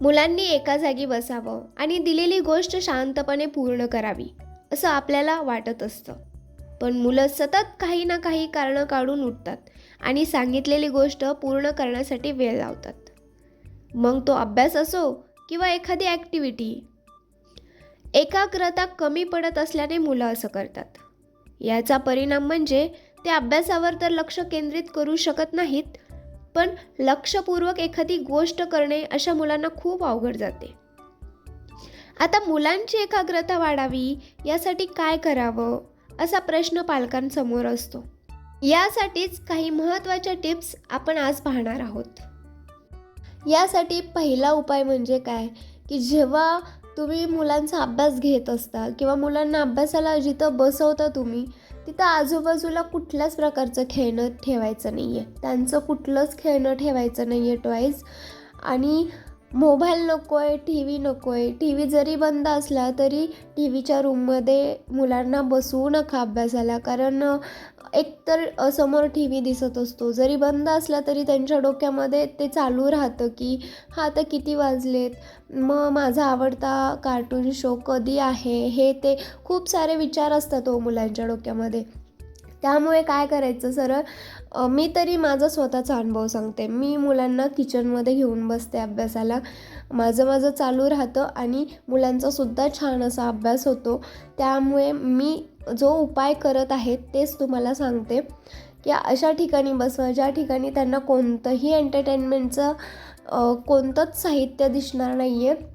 मुलांनी एका जागी बसावं आणि दिलेली गोष्ट शांतपणे पूर्ण करावी असं आपल्याला वाटत असतं. पण मुलं सतत काही ना काही कारणं काढून उठतात आणि सांगितलेली गोष्ट पूर्ण करण्यासाठी वेळ लावतात. मग तो अभ्यास असो किंवा एखादी ॲक्टिव्हिटी एकाग्रता कमी पडत असल्याने मुलं असं करतात. याचा परिणाम म्हणजे ते अभ्यासावर तर लक्ष केंद्रित करू शकत नाहीत पण लक्षपूर्वक एखादी गोष्ट करणे अशा मुलांना खूप अवघड जाते. आता मुलांची एकाग्रता वाढावी यासाठी काय करावं असा प्रश्न पालकांसमोर असतो. यासाठीच काही महत्त्वाच्या टिप्स आपण आज पाहणार आहोत. यासाठी पहिला उपाय म्हणजे काय की जेव्हा तुम्ही मुलांचा अभ्यास घेत असता किंवा मुलांना अभ्यासाला जिथं बसवता तुम्ही तिथं आजूबाजूला कुठल्याच प्रकारचं खेळणं ठेवायचं नाही आहे त्यांचं कुठलंच खेळणं ठेवायचं नाही आहे टॉईज आणि मोबाईल नको आहे टी व्ही नको आहे टी व्ही जरी बंद असला तरी टी व्हीच्या रूममध्ये मुलांना बसवू नका अभ्यासाला. कारण एकतर समोर टी व्ही दिसत असतो. जरी बंद असला तरी त्यांच्या डोक्यामध्ये ते चालू राहतं की हा आता किती वाजलेत? मग माझा आवडता कार्टून शो कधी आहे? हे ते खूप सारे विचार असतात हो मुलांच्या डोक्यामध्ये. त्यामुळे काय करायचं सरळ मी तरी माझा स्वतःचा अनुभव सांगते. मी मुलांना किचनमध्ये घेऊन बसते अभ्यासाला. माझं माझं चालू राहतं आणि मुलांचासुद्धा छान असा अभ्यास होतो. त्यामुळे मी जो उपाय करत आहे तेच तुम्हाला सांगते की अशा ठिकाणी बसवा ज्या ठिकाणी त्यांना कोणतंही एंटरटेनमेंटचं कोणतंच साहित्य दिसणार नाही आहे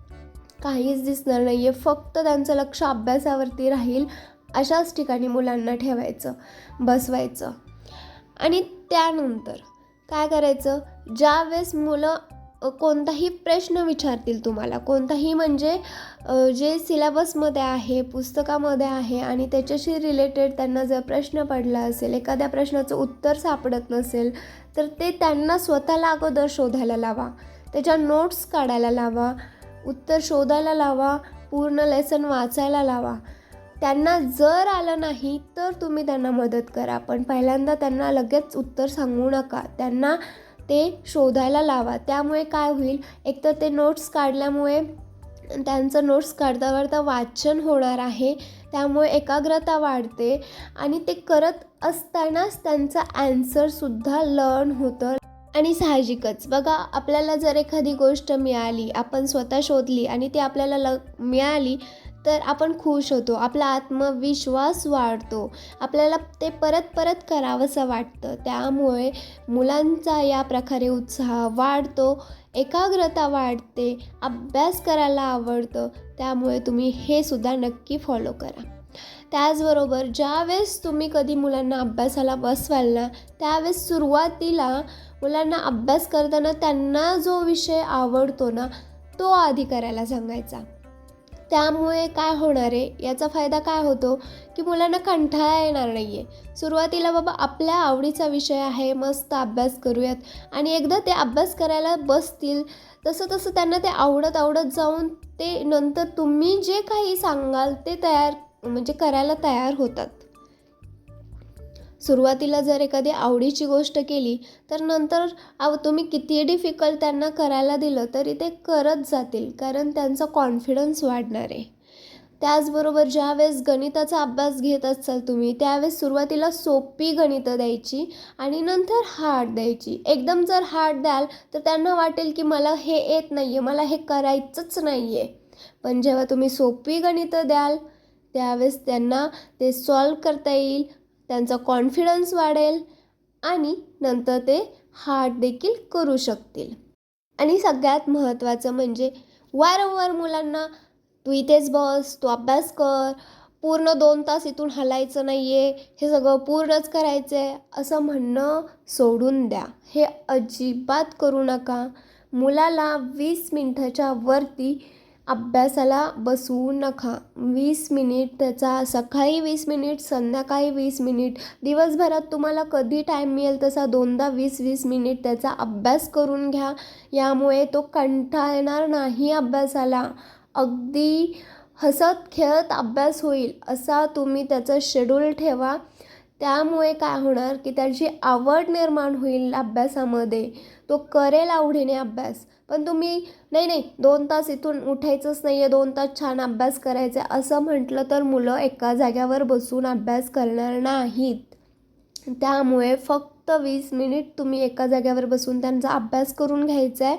काहीच दिसणार नाही आहे फक्त त्यांचं लक्ष अभ्यासावरती राहील अशाच ठिकाणी मुलांना ठेवायचं बसवायचं. आणि त्यानंतर काय करायचं? ज्यावेळेस मुलं कोणताही प्रश्न विचारतील तुम्हाला कोणताही म्हणजे जे सिलेबसमध्ये आहे पुस्तकामध्ये आहे आणि त्याच्याशी रिलेटेड त्यांना जर प्रश्न पडला असेल एखाद्या प्रश्नाचं उत्तर सापडत नसेल तर ते त्यांना स्वतःला अगोदर शोधायला लावा. त्याच्या नोट्स काढायला लावा उत्तर शोधायला लावा पूर्ण लेसन वाचायला लावा. त्यांना जर आलं नाही तर तुम्ही त्यांना मदत करा. पण पहिल्यांदा त्यांना लगेच उत्तर सांगू नका. त्यांना ते शोधायला लावा. त्यामुळे काय होईल? एकतर ते नोट्स काढल्यामुळे त्यांचं नोट्स काढता काढता वाचन होणार आहे. त्यामुळे एकाग्रता वाढते आणि ते करत असतानाच त्यांचं ॲन्सरसुद्धा लर्न होतं. आणि साहजिकच. बघा आपल्याला जर एखादी गोष्ट मिळाली आपण स्वतः शोधली आणि ती आपल्याला ल मिळाली तर आपण खुश होतो आपला आत्मविश्वास वाढतो आपल्याला ते परत परत करावंसं वाटतं. त्यामुळे मुलांचा या प्रकारे उत्साह वाढतो एकाग्रता वाढते अभ्यास करायला आवडतं. त्यामुळे तुम्ही हे सुद्धा नक्की फॉलो करा. त्याचबरोबर ज्यावेळेस तुम्ही कधी मुलांना अभ्यासाला बसवाल ना त्यावेळेस सुरुवातीला मुलांना अभ्यास करताना त्यांना जो विषय आवडतो ना तो आधी करायला सांगायचा. त्यामुळे काय होणार आहे? याचा फायदा काय होतो? की मुलांना कंटाळा येणार नाही आहे सुरुवातीला बाबा आपल्या आवडीचा विषय आहे मस्त अभ्यास करूयात. आणि एकदा ते अभ्यास करायला बसतील तसं तसं त्यांना ते आवडत आवडत जाऊन ते नंतर तुम्ही जे काही सांगाल ते तयार म्हणजे करायला तयार होतात. सुरुवातीला जर एखादी आवडीची गोष्ट केली तर नंतर आव तुम्ही किती डिफिकल्ट त्यांना करायला दिलं तरी ते करत जातील कारण त्यांचा कॉन्फिडन्स वाढणार आहे. त्याचबरोबर ज्यावेळेस गणिताचा अभ्यास घेत असाल तुम्ही त्यावेळेस सुरुवातीला सोपी गणितं द्यायची आणि नंतर हार्ड द्यायची. एकदम जर हार्ड द्याल तर त्यांना वाटेल की मला हे येत नाही आहे मला हे करायचंच नाही आहे पण जेव्हा तुम्ही सोपी गणितं द्याल त्यावेळेस त्यांना ते सॉल्व करता येईल त्यांचा कॉन्फिडन्स वाढेल आणि नंतर ते हार्ड देखील करू शकतील. आणि सगळ्यात महत्त्वाचं म्हणजे वारंवार मुलांना तू इथेच बस तू अभ्यास कर पूर्ण दोन तास इथून हलायचं नाही आहे हे सगळं पूर्णच करायचं आहे असं म्हणणं सोडून द्या. हे अजिबात करू नका. मुलाला वीस मिनटाच्या वरती अभ्यासाला बसवू नका. वीस मिनिट त्याचा सकाळी वीस मिनिट संध्याकाळी वीस मिनिट. दिवसभरात तुम्हाला कधी टाईम मिळेल तसा दोनदा वीस वीस मिनिट त्याचा अभ्यास करून घ्या. यामुळे तो कंटाळणार नाही अभ्यासाला. अगदी हसत खेळत अभ्यास होईल असा तुम्ही त्याचं शेड्यूल ठेवा. त्यामुळे काय होणार की त्याची आवड निर्माण होईल अभ्यासामध्ये. तो करेल आवडीने अभ्यास. पण तुम्ही नाही नाही दोन तास इथून उठायचंच नाही आहे दोन तास छान अभ्यास करायचा आहे. असं म्हटलं तर मुलं एका जाग्यावर बसून अभ्यास करणार नाहीत. त्यामुळे फक्त वीस मिनिट तुम्ही एका जाग्यावर बसून त्यांचा अभ्यास करून घ्यायचा आहे.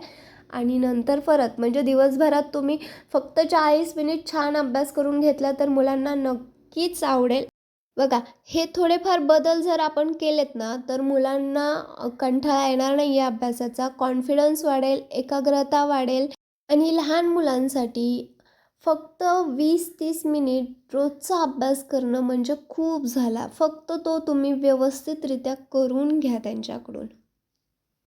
आणि नंतर परत म्हणजे दिवसभरात तुम्ही फक्त चाळीस मिनिट छान अभ्यास करून घेतला तर मुलांना नक्कीच आवडेल. बघा हे थोडेफार बदल जर आपण केलेत ना तर मुलांना कंठाळा येणार नाही आहे अभ्यासाचा. कॉन्फिडन्स वाढेल एकाग्रता वाढेल आणि लहान मुलांसाठी फक्त वीस तीस मिनिट रोजचा अभ्यास करणं म्हणजे खूप झाला. फक्त तो तुम्ही व्यवस्थितरित्या करून घ्या त्यांच्याकडून.